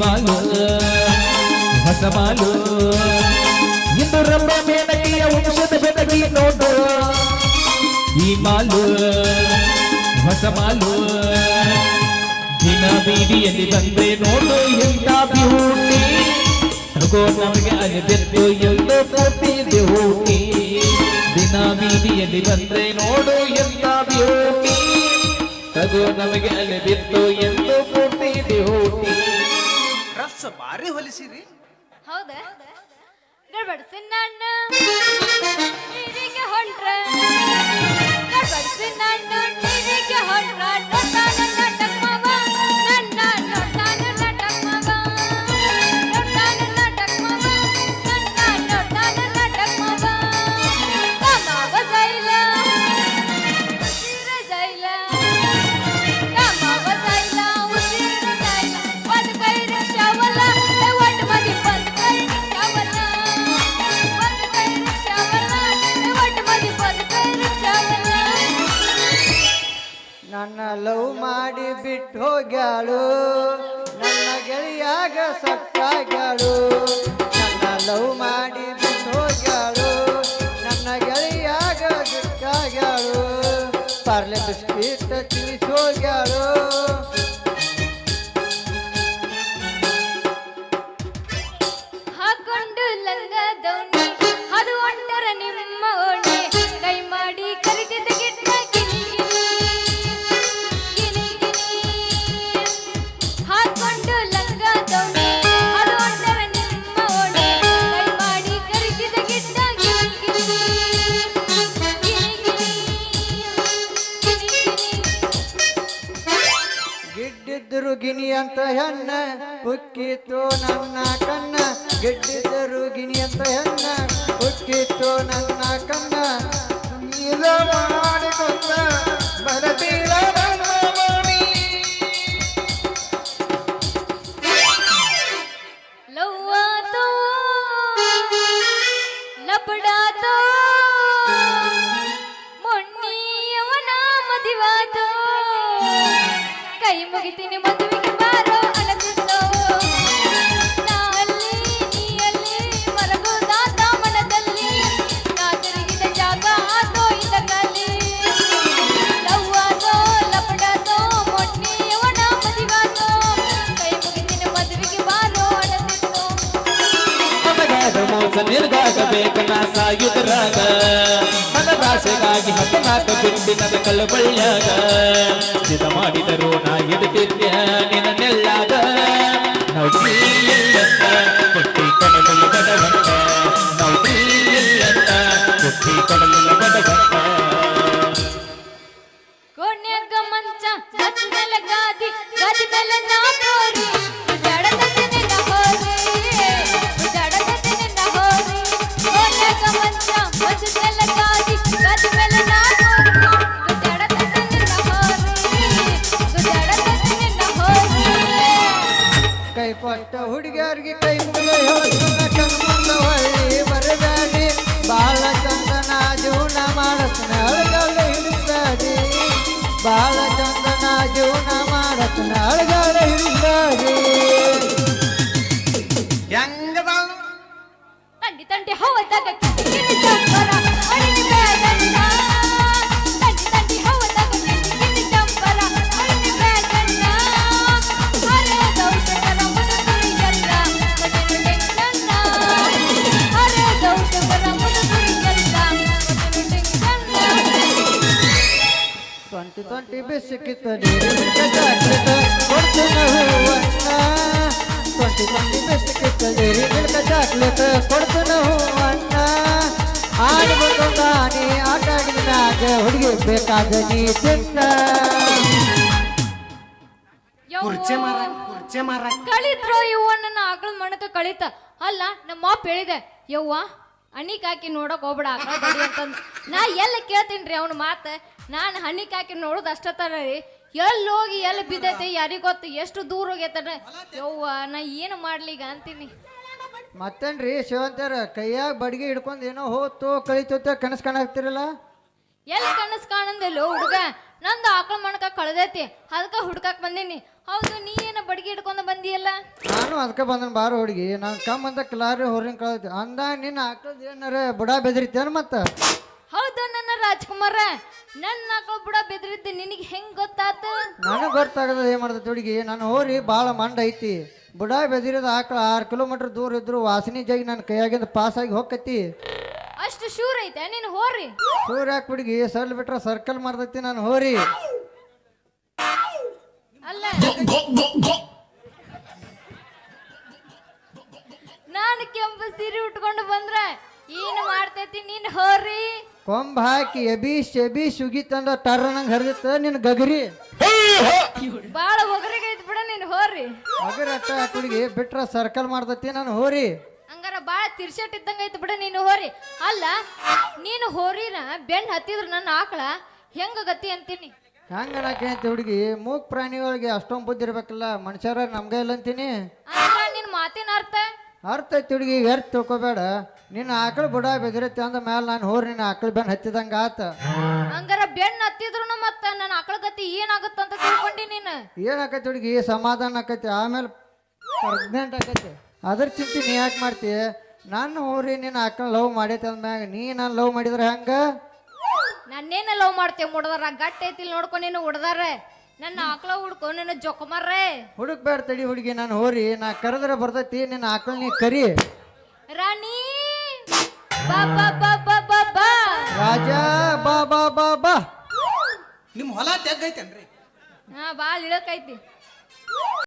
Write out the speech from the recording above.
ಮಾಲು, ಹೊಸ ಮಾಲು. ಇಂದು ರಂಭ ಮೇನಕಿಯ ವಂಶದ ಬೆನಗಿ ನೋಡು ಈ ಮಾಲು, ಹೊಸ ಮಾಲು. ದಿನ ಬೀದಿಯಲ್ಲಿ ಬಂದ್ರೆ ನೋಡು ಎಂತ ಬ್ಯೂಟಿ ತಗೋ ನಮಗೆ ಅಲ್ಲಿ ಬೆದ್ದು ಎಲ್ಲ ಕೊಟ್ಟಿದೆ ಹೂಟಿ ದಿನ ಬೀದಿಯಲ್ಲಿ ಬಂದ್ರೆ ನೋಡು ಎಂತ ಬ್ಯೂಟಿ ತಗೋ ನಮಗೆ ಅಲ್ಲಿ ಬೆದ್ದು ಎಂದು ಕೊಟ್ಟಿದೆ ಹೂಟಿ ಡ್ರೆಸ್ ಬಾರಿ ಹೊಲಿಸಿರಿ. ಹೌದಾ? ಗಡ್ಬಡ್ಸಿ ನಾನು ಹೊಂಟ್ರ. ನನ್ನ ಲವ್ ಮಾಡಿ ಬಿಟ್ಟು ಹೋಗ್ಯಾಳು. ನನ್ನ ಗೆಳೆಯಾಗ ಸತ್ತಾಗ್ಯಾಳು. ನನ್ನ ಲವ್ ಗಿಡ್ಡಿದ್ದರು ಗಿನಿ ಅಂತ ಹೆಣ್ಣ ಹುಕ್ಕಿತ್ತು ನನ್ನ ಕಣ್ಣ ಗೆಡ್ಡಿದರು ಗಿನಿ ಅಂತ ಹೆಣ್ಣ ಹುಕ್ಕಿತ್ತು ನನ್ನ ಕಣ್ಣ ನೀಲ ಮಾಡಿಕೊಂಡ ಬರತೀರ. ಲವ್ವಾತೋ ಲಪಡಾತೋ ಕೈ ಮುಗಿತೀನಿ ಮದುವೆಗೆ ಬಾರೋ. ನನಗಾದ ಮೋಸ ನಿರ್ಗಾಗಬೇಕು ನಾ ಸಾಯುದ್ರಾಗ. ನನ್ನ ಭಾಷೆಗಾಗಿ ಹತ್ತನಾಕ ಬಿಟ್ಟಿ ನನ್ನ ಕಲ್ಲಬಳ್ಳ್ಯಾಗ ಮಾಡಿದರು ನಾ ಹಿಡಿತಿದ್ಯ ಕೊಟ್ಟ ಹುಡುಗಿಯರಿಗೆ ಕೈ ಮುಗಿದು ಬರಬೇಡಿ ಬಾಳ ಚಂದನ ಜೀವನ ಮಾಡತ್ನ ಅಳಗಾಲ ಹಿಡಿಸ್ಬೇಡಿ ಬಾಳ ಚಂದನ ಜೀವನ ಮಾಡತ್ನ ಅಳಗಾಲ ಹಿಡಿಸ್ಬೇಡಿ ಹೆಂಗದ? ತಂಡಿ ತಂಡಿ ಹವದಾಗ ಚಾಕ್ಲೇಟ್ ಕೊಡ್ತೀನ ಹೂವನ್ನ ಆಟ ಹುಡುಗಿ ಬೇಕಾದ ನೀ ಕುರ್ಚೆ ಮಾರ ಕುರ್ಚೆ ಯವ್ವ, ನನ್ನ ಆಕಳ ಮಣಕ ಕಳಿತ. ಅಲ್ಲ, ನಮ್ಮ ಅಪ್ಪ ಹೇಳಿದೆ, ಯವ್ವ ಹಣ್ಣಿಗೆ ಹಾಕಿ ನೋಡಕ್ ಹೋಗ್ಬೇಡ, ಆಕಳ ನಾ ಎಲ್ಲ ಕೇಳ್ತೀನಿ ಅವನ ಮಾತ. ನಾನು ಹಣ್ಣಿಗೆ ಹಾಕಿ ನೋಡೋದು ಅಷ್ಟತ್ತಾರ ರೀ. ಎಲ್ಲಿ ಹೋಗಿ ಎಲ್ಲಿ ಬಿದ್ದೈತಿ ಯಾರಿಗ್ ಗೊತ್ತು? ಎಷ್ಟು ದೂರ ಹೋಗೈತನ? ಯವ್ವ ನಾ ಏನು ಮಾಡ್ಲಿ ಈಗ ಅಂತೀನಿ? ಮತ್ತೇನ್ರಿ ಶಿವಂತರ ಕೈಯಾಗ ಬಡ್ಗಿ ಹಿಡ್ಕೊಂಡು ಏನೋ ಹೋತು ಕಳಿತೋತ ಕನಸು ಕಾಣಾಕ್ತಿರಲ್ಲ? ಎಲ್ಲಿ ಕನಸು ಕಾಣಂದಿಲ್ಲ ಹುಡುಗ? ನಂದು ಆಕಳ ಮಣಕ ಕಳ್ದೈತಿ ಅದಕ್ಕೆ ಹುಡ್ಕಾಕ್ ಬಂದೀನಿ. ಹೌದು ನೀ ಏನು ಬಡ್ಗಿ ಹಿಡ್ಕೊಂಡು ಬಂದಿಯಲ್ಲ? ನಾನು ನಾನು ಅದಕ್ಕೆ ಬಂದನ್ ಬಾರ ಹುಡುಗಿ. ನಾನು ಕಮ್ ಅಂತ ಕ್ಲಾರಿ ಹೊರಿನ ಕಳ್ತಿ ಅಂದ ನಿನ್ನ ಆಕಳದ ಏನಾರ ಬುಡ ಬೆದರಿತೇನು ಮತ್ತೆ? ಹೌದು ನನ್ನ ರಾಜ್ಕುಮಾರ. ನನ್ನ ಆಕಳ ಬುಡ ಬೆದರಿದ್ದೆ ನಿನಗೆ ಹೆಂಗ್ ಗೊತ್ತಾತ? ನನಗೆ ಗೊತ್ತಾಗದ ಏನು ಮಾಡ್ತೈತಿ ಹುಡುಗಿ ನಾನು ಹೋರಿ ಭಾಳ ಮಂಡ ಐತಿ. ಬುಡ ಬೆದಿರದ ಆಕಳ ಆರು ಕಿಲೋಮೀಟರ್ ದೂರ ಇದ್ರು ವಾಸನಿ ಜಾಗಿ ನನ್ನ ಕೈಯಾಗಿಂದ ಪಾಸ್ ಆಗಿ ಹೋಗತಿ ಅಷ್ಟು ಶೂರ್ ಐತೆ ನೀನು ಹೋರಿ. ಸೂರ್ಯ ಯಾಕೆ ಹುಡುಗಿ ಸರ್ಲ್ ಬಿಟ್ರೆ ಸರ್ಕಲ್ ಮಾಡ್ತೈತಿ ನಾನು ಹೋರಿ. ಅಲ್ಲ. ನಾನು ಕೆಂಪು ಸೀರೆ ಉಟ್ಕೊಂಡು ಬಂದ್ರ ಏನು ಮಾಡ್ತೈತಿ? ನೀನ್ ಹೋರಿ. ಕೊಂಬ ಹಾಕಿ ಎಬಿ ಶೆಬಿ ಸುಗಿ ತಂದ ಟರ್ ನಂಗೆ ಹರಿದಿತ್ತ ನಿನ್ ಗಗರಿ. ಬಾಳ ಒಗರಿಗೆ ಐತಿ ಬಿಡ ನೀನ್ ಹೋರಿ. ಅಗರ ಅಟ್ಟ ಹುಡುಗಿ ಬಿಟ್ರೆ ಸರ್ಕಲ್ ಮಾಡ್ತತಿ ನಾನು ಹೋರಿ. ಹಂಗಾರ ಬಾಳ ತಿರ್ಸೆಟ್ ಇದ್ದಂಗ ಐತಿ ಬಿಡ ನೀನು ಹೋರಿ. ಅಲ್ಲ ನೀನು ಹೋರಿನ ಬೆನ್ ಹತ್ತಿದ್ರ ನನ್ನ ಆಕಳ ಹೆಂಗ ಗತಿ ಅಂತೀನಿ? ಹೆಂಗ ನಾಕೇಂತಿ ಹುಡುಗಿ ಮೂಕ್ ಪ್ರಾಣಿಗಳಿಗೆ ಅಷ್ಟೊಂದು ಬುದ್ಧಿ ಇರ್ಬೇಕಲ್ಲ ಮನುಷ್ಯರ ನಮ್ಗೆ ಇಲ್ಲ ಅಂತೀನಿ. ಅಂದ್ರ ನಿನ್ ಮಾತಿನ ಅರ್ಥ? ಅರ್ಥ ಐತಿ ಹುಡುಗಿ ವ್ಯರ್ಥ ತಿಳ್ಕೊಬೇಡ. ನಿನ್ನ ಆಕಳು ಬುಡ ಬೆದಿರತ್ತೆ ಅಂದ ಮೇಲೆ ನಾನು ಹೋರ್ ನಿನ್ನ ಆಕಳು ಬೆನ್ ಹತ್ತಿದಂಗ ಆತ. ಹಂಗಾರ ಬೆನ್ ಹತ್ತಿದ್ರು ಮತ್ತ ನನ್ನ ಆಕಳ ಗತಿ ಏನಾಗುತ್ತಂತ ತಿಳ್ಕೊಂಡಿ ನೀನು? ಏನಾಕೈತಿ ಹುಡುಗಿ ಸಮಾಧಾನ ಆಕೈತಿ ಆಮೇಲೆ ಪ್ರೆಗ್ನೆಂಟ್ ಆಕೈತಿ. ಅದ್ರ ಚಿಂತೆ ನೀ ಯಾಕೆ ಮಾಡ್ತಿ? ನಾನು ಹೋರಿ ನಿನ್ನ ಆಕಳ ಲವ್ ಮಾಡೈತಿ ಅಂದ್ಮ್ಯಾಗ ನೀ ನಾನು ಲವ್ ಮಾಡಿದ್ರೆ ಹೆಂಗ? ನನ್ನೇನ ಲವ್ ಮಾಡ್ತೇವೆ ಮುಡ್ದಾರ ಗಟ್ಟಿ ಐತಿ ನೋಡ್ಕೊಂಡು ನೀನು ಉಡ್ದಾರ. ನನ್ನ ಆಕಳ ಹುಡ್ಕೊ ನಿನ್ನ ಜೊಕಮರ್ರೆ ಹುಡುಕ್ಬೇಡ ತಡಿ ಹುಡುಗಿ ನಾನು ಹೋರಿ ನಾ ಕರೆದ್ರೆ ಬರ್ತೈತಿ ನಿನ್ನ ಆಕಳ ನೀ ಕರಿ. ರಾಣಿ! ಬಾ ಬಾ ಬಾ ಬಾ ಬಾ ಬಾ. ರಾಜ ಬಾ ಬಾ ಬಾ ಬಾ. ನಿಮ್ಮ ಹೊಲ ತೆಗ್ಗೈತೇನ್ರಿ? ಹಾ ಬಾಳ ಇಳಕೈತಿ